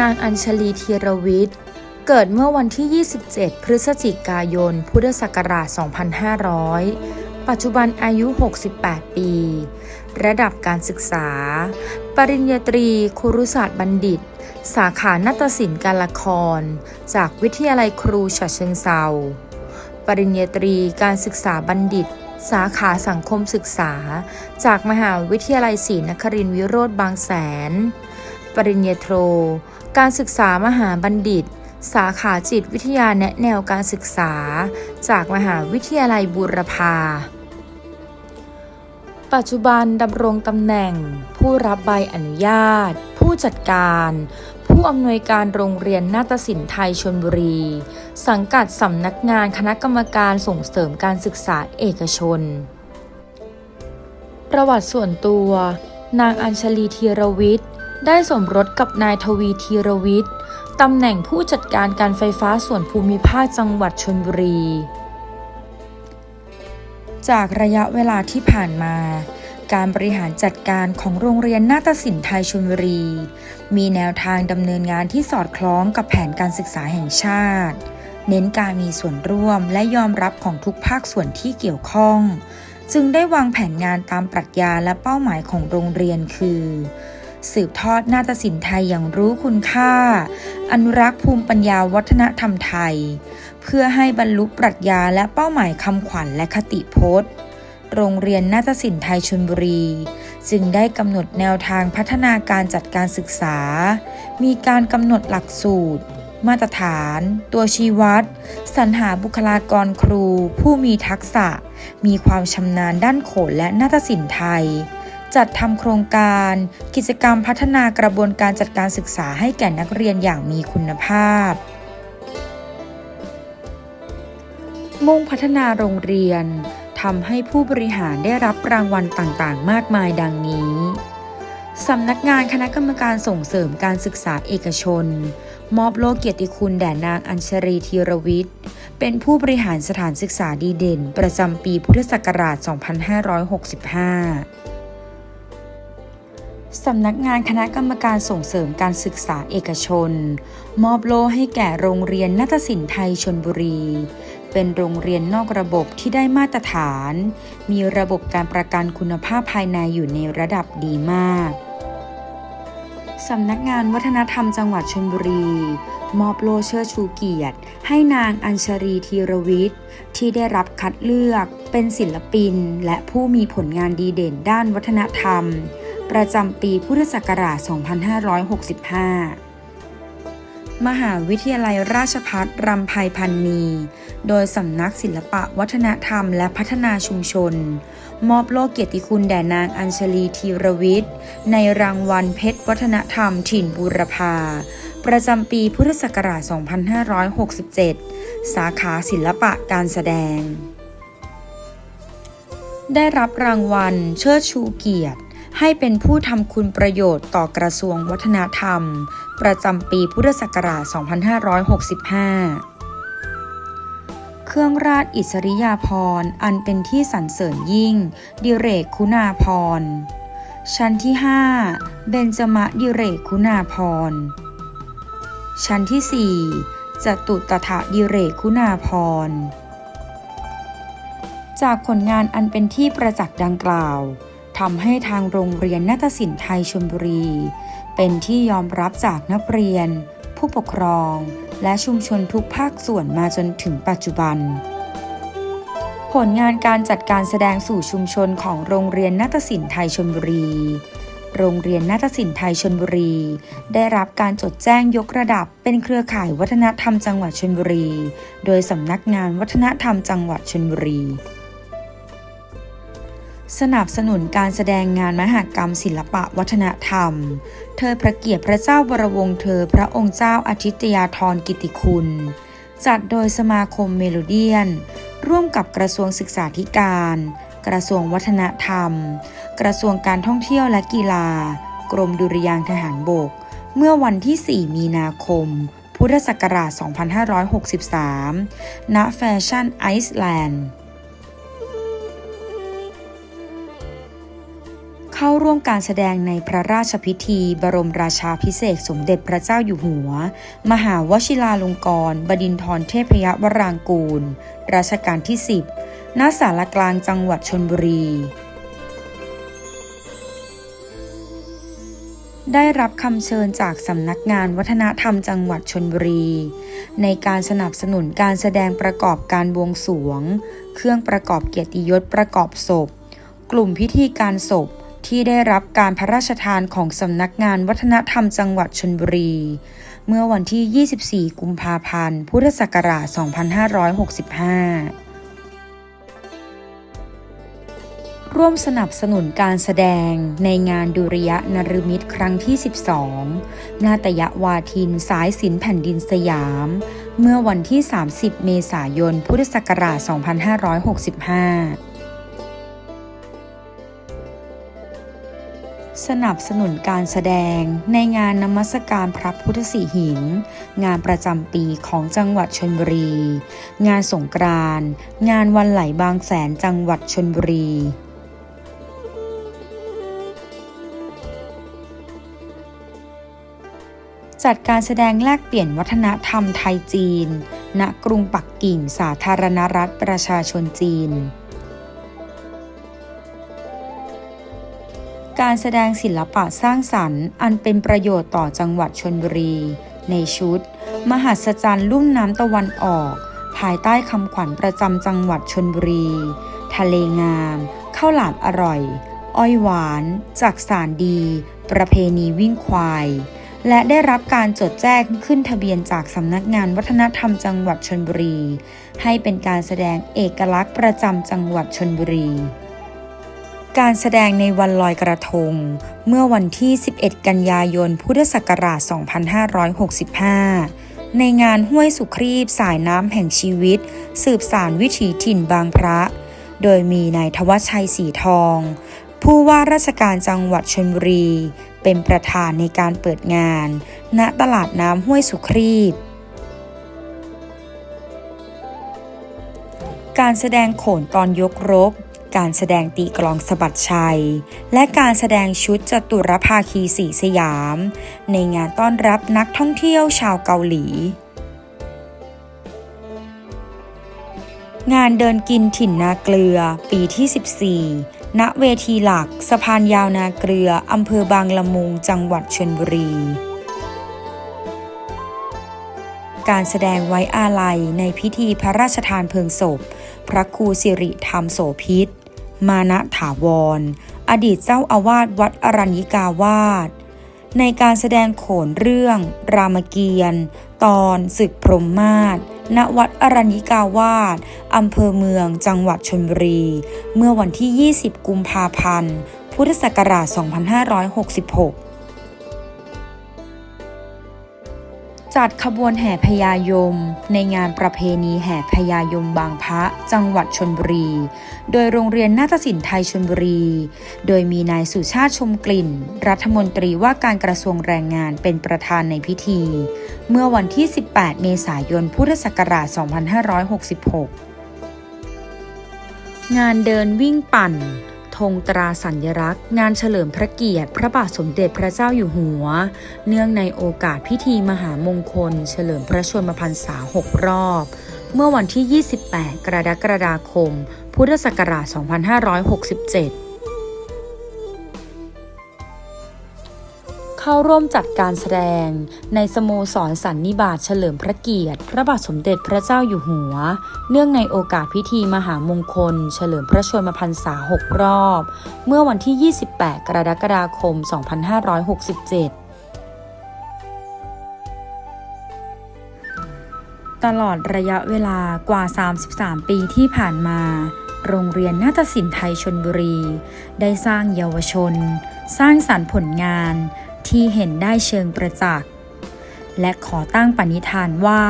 นางอัญชลีธีรวิทย์ เกิดเมื่อวันที่ 27 พฤศจิกายน พุทธศักราช 2500 ปัจจุบันอายุ 68 ปี ระดับการศึกษา ปริญญาตรีครุศาสตร์บัณฑิต สาขานาฏศิลป์การละคร จากวิทยาลัยครูฉะเชิงเซา ปริญญาตรีการศึกษาบัณฑิตสาขาสังคมศึกษา จากมหาวิทยาลัยศรีนครินทรวิโรธบางแสน ปริญญาโท การศึกษามหาบัณฑิต สาขาจิตวิทยาแนะแนวการศึกษา จากมหาวิทยาลัยบูรพา ปัจจุบันดำรงตำแหน่ง ผู้รับใบอนุญาต ผู้จัดการ ผู้อำนวยการโรงเรียนนาฏศิลป์ไทยชนบุรี สังกัดสำนักงานคณะกรรมการส่งเสริมการศึกษาเอกชน ประวัติส่วนตัวนางอัญชลีธีรวิทย์ ได้สมรสกับนายทวีธีรวิทย์ตำแหน่งผู้จัดการการไฟฟ้าส่วนภูมิภาคจังหวัดชนบุรี จากระยะเวลาที่ผ่านมา การบริหารจัดการของโรงเรียนนาฏศิลป์ไทยชลบุรี มีแนวทางดำเนินงานที่สอดคล้องกับแผนการศึกษาแห่งชาติ เน้นการมีส่วนร่วมและยอมรับของทุกภาคส่วนที่เกี่ยวข้อง จึงได้วางแผนงานตามปรัชญาและเป้าหมายของโรงเรียนคือ สืบทอดนาฏศิลป์ไทยอย่างรู้คุณค่า อนุรักษ์ภูมิปัญญาวัฒนธรรมไทย เพื่อให้บรรลุปรัชญาและเป้าหมายคำขวัญและคติพจน์ โรงเรียนนาฏศิลป์ไทยชลบุรี จึงได้กำหนดแนวทางพัฒนาการจัดการศึกษา มีการกำหนดหลักสูตร มาตรฐาน ตัวชี้วัดสรรหาบุคลากรครู ผู้มีทักษะ มีความชำนาญด้านโขนและนาฏศิลป์ไทย จัดทำโครงการ กิจกรรมพัฒนากระบวนการจัดการศึกษาให้แก่นักเรียนอย่างมีคุณภาพ มุ่งพัฒนาโรงเรียนทำให้ผู้บริหารได้รับรางวัลต่างๆ มากมายดังนี้สำนักงานคณะกรรมการส่งเสริมการศึกษาเอกชน มอบโลกเกียรติคุณแด่นางอัญชรีธีรวิทย์ เป็นผู้บริหารสถานศึกษาดีเด่น ประจำปีพุทธศักราช 2565 สำนักงานคณะกรรมการส่งเสริมการศึกษาเอกชน มอบโล่ให้แก่โรงเรียนนาฏศิลป์ไทยชนบุรี เป็นโรงเรียนนอกระบบที่ได้มาตรฐาน มีระบบการประกันคุณภาพภายในอยู่ในระดับดีมากสำนักงานวัฒนธรรมจังหวัดชลบุรี มอบโล่เชิดชูเกียรติ ให้นางอัญชรีธีรวิทย์ ที่ได้รับคัดเลือกเป็นศิลปิน และผู้มีผลงานดีเด่นด้านวัฒนธรรม ประจำปีพุทธศักราช 2565 มหาวิทยาลัยราชภัฏรำไพพันนี โดยสำนักศิลปะวัฒนธรรมและพัฒนาชุมชน มอบโล่เกียรติคุณแด่นางอัญชลีธีรวิทย์ ในรางวัลเพชรวัฒนธรรมถิ่นบูรพาประจำปีพุทธศักราช 2567 สาขาศิลปะการแสดง ได้รับรางวัลเชิดชูเกียรติ ให้เป็นผู้ทำคุณประโยชน์ต่อกระทรวงวัฒนธรรม ประจำปีพุทธศักราช 2565 เครื่องราชอิสริยาภรณ์อันเป็นที่สรรเสริญยิ่ง ดิเรกคุณาภรณ์ชั้นที่ 5 เบญจมะดิเรกคุณาภรณ์ชั้นที่ 4จตุตถะดิเรกคุณาภรณ์จากผลงานอันเป็นที่ประจักษ์ดังกล่าว ทำให้ทางโรงเรียนนาฏศิลป์ไทยชลบุรี เป็นที่ยอมรับจากนักเรียน ผู้ปกครอง และชุมชนทุกภาคส่วนมาจนถึงปัจจุบัน ผลงานการจัดการแสดงสู่ชุมชนของโรงเรียนนาฏศิลป์ไทยชลบุรี โรงเรียนนาฏศิลป์ไทยชลบุรี ได้รับการจดแจ้งยกระดับเป็นเครือข่ายวัฒนธรรมจังหวัดชลบุรี โดยสำนักงานวัฒนธรรมจังหวัดชลบุรี สนับสนุนการแสดงงานมหกรรมศิลปะวัฒนธรรม เธอพระเกียรติพระเจ้าวรวงศ์เธอพระองค์เจ้าอาทิตยาธรกิติคุณ จัดโดยสมาคมเมโลเดียน ร่วมกับกระทรวงศึกษาธิการ กระทรวงวัฒนธรรม กระทรวงการท่องเที่ยวและกีฬา กรมดุริยางทหารบก เมื่อวันที่ 4 มีนาคม พุทธศักราช 2563 ณ แฟชั่นไอซ์แลนด์ เข้าร่วมการแสดงในพระราชพิธี บรมราชาพิเศษสมเด็จพระเจ้าอยู่หัว มหาวชิราลงกรณบดินทรเทพยวรางกูล รัชกาลที่ 10 ณ ศาลากลางจังหวัดชนบุรีได้รับคำเชิญจากสำนักงานวัฒนธรรมจังหวัดชนบุรี ในการสนับสนุนการแสดงประกอบการบวงสวง เครื่องประกอบเกียรติยศประกอบศพ กลุ่มพิธีการศพ ที่ได้รับการพระราชทานของสำนักงานวัฒนธรรมจังหวัดชนบุรี เมื่อวันที่ 24 กุมภาพันธ์ พุทธศักราช 2565ร่วมสนับสนุนการแสดงในงานดุริยะนฤมิตครั้งที่ 12 นาตยวาทินสายสินแผ่นดินสยาม เมื่อวันที่ 30 เมษายน พุทธศักราช 2565 สนับสนุนการแสดงในงานนมัสการพระพุทธสีหิง งานประจำปีของจังหวัดชนบุรี งานสงกรานต์งานวันไหลบางแสนจังหวัดชนบุรีจัดการแสดงแลกเปลี่ยนวัฒนธรรมไทยจีน ณ กรุงปักกิ่งสาธารณรัฐประชาชนจีน การแสดงศิลปะสร้างสรรค์ อันเป็นประโยชน์ต่อจังหวัดชนบุรี ในชุด มหัศจรรย์ลุ่มน้ำตะวันออก ภายใต้คำขวัญประจำจังหวัดชนบุรี ทะเลงามข้าวหลามอร่อย อ้อยหวาน จากสารดี ประเพณีวิ่งควาย และได้รับการจดแจ้งขึ้นทะเบียนจากสำนักงานวัฒนธรรมจังหวัดชนบุรี ให้เป็นการแสดงเอกลักษณ์ประจำจังหวัดชนบุรี การแสดงในวันลอยกระทง เมื่อวันที่ 11 กันยายน พุทธศักราช 2565 ในงานห้วยสุครีบสายน้ำแห่งชีวิต สืบสารวิถีถิ่นบางพระ โดยมีนายทวัชชัยสีทอง ผู้ว่าราชการจังหวัดชลบุรี เป็นประธานในการเปิดงาน ณตลาดน้ำห้วยสุครีบการแสดงโขนตอนยกรบ การแสดงตีกลองสะบัดชัย และการแสดงชุดจตุรภาคีสีสยาม ในงานต้อนรับนักท่องเที่ยวชาวเกาหลี งานเดินกินถิ่นนาเกลือ ปีที่ 14 ณ เวทีหลัก สะพานยาวนาเกลือ อำเภอบางละมุง จังหวัดชลบุรีการแสดงไว้อาลัยในพิธีพระราชทานเพลิงศพ พระครูสิริธรรมโสพิษ มานะถาวร อดีตเจ้าอาวาสวัดอรัญญิกาวาสในการแสดงโขนเรื่อง รามเกียรติ์ตอนศึกพรหมมาศณวัดอรัญญิกาวาสอำเภอเมืองจังหวัดชนบุรี เมื่อวันที่ 20 กุมภาพันธ์ พุทธศักราช 2566 จัดขบวนแห่พญายม ในงานประเพณีแห่พญายมบางพระจังหวัดชนบุรี โดยโรงเรียนนาฏศิลป์ไทยชนบุรี โดยมีนายสุชาติชมกลิ่น รัฐมนตรีว่าการกระทรวงแรงงานเป็นประธานในพิธี เมื่อวันที่ 18 เมษายน พุทธศักราช 2566 งานเดินวิ่งปั่น ธงตราสัญลักษณ์ งานเฉลิมพระเกียรติ พระบาทสมเด็จพระเจ้าอยู่หัว เนื่องในโอกาสพิธีมหามงคล เฉลิมพระชนมพรรษา 6 รอบ เมื่อวันที่ 28 กรกฎาคม พุทธศักราช 2567 เข้าร่วมจัดการแสดง ในสโมสรสันนิบาตเฉลิมพระเกียรติ พระบาทสมเด็จพระเจ้าอยู่หัว เนื่องในโอกาสพิธีมหามงคล เฉลิมพระชนมพรรษา 6 รอบ เมื่อวันที่ 28 กรกฎาคม 2567ตลอดระยะเวลากว่า 33 ปีที่ผ่านมา โรงเรียนนาฏศิลป์ไทยชนบุรี ได้สร้างเยาวชน สร้างสรรค์ผลงาน ที่เห็นได้เชิงประจักษ์ และขอตั้งปณิธานว่า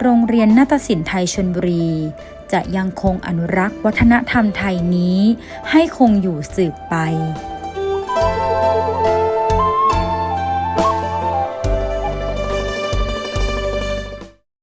โรงเรียนนาฏศิลป์ไทยชนบุรี จะยังคงอนุรักษ์วัฒนธรรมไทยนี้ให้คงอยู่สืบไป